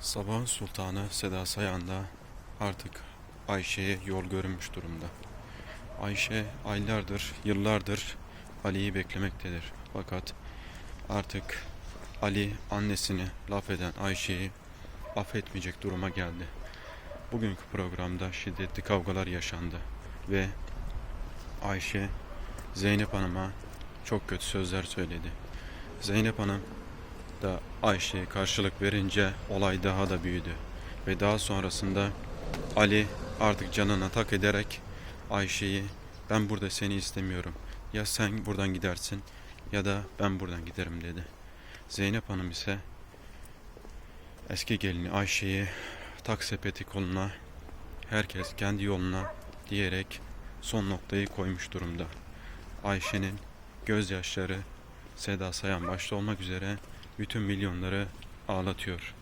Sabahın sultanı Seda Sayan da artık Ayşe'ye yol görünmüş durumda. Ayşe aylardır, yıllardır Ali'yi beklemektedir. Fakat artık Ali annesini laf eden Ayşe'yi affetmeyecek duruma geldi. Bugünkü programda şiddetli kavgalar yaşandı ve Ayşe Zeynep Hanım'a çok kötü sözler söyledi. Zeynep Hanım da Ayşe'ye karşılık verince olay daha da büyüdü. Ve daha sonrasında Ali artık canına tak ederek Ayşe'yi ben burada seni istemiyorum. Ya sen buradan gidersin ya da ben buradan giderim dedi. Zeynep Hanım ise eski gelini Ayşe'yi tak sepeti koluna herkes kendi yoluna diyerek son noktayı koymuş durumda. Ayşe'nin gözyaşları Seda Sayan başta olmak üzere bütün milyonları ağlatıyor.